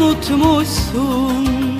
unutmuşsun.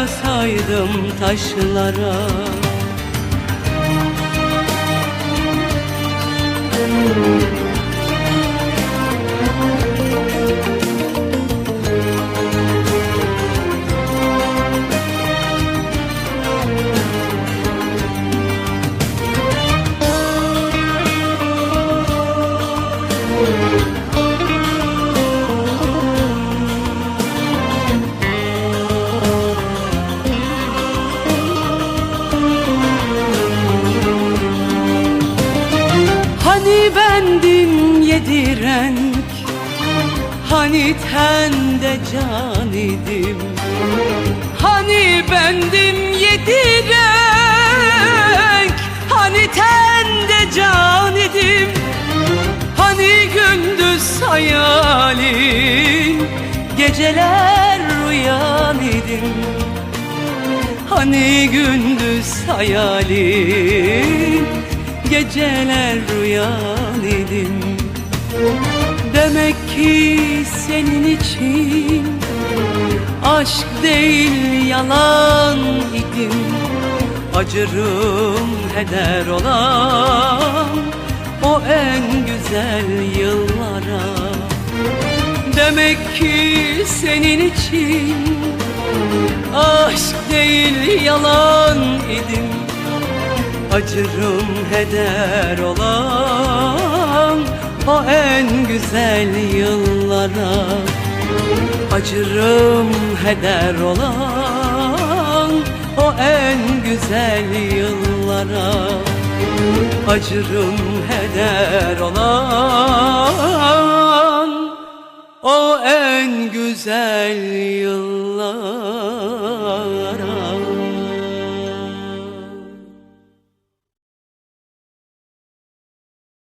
Dayasaydım taşlara Hani bendim yedi renk. Hani tende can idim. Hani bendim yedi renk. Hani tende can idim. Hani gündüz hayalin Geceler rüyan idim. Hani gündüz hayalin Geceler rüyan idim Demek ki senin için Aşk değil yalan idim. Acırım heder olan O en güzel yıllara. Demek ki senin için Aşk değil yalan idim Acırım heder olan O en güzel yıllara. Acırım heder olan O en güzel yıllara. Acırım heder olan O en güzel yıllara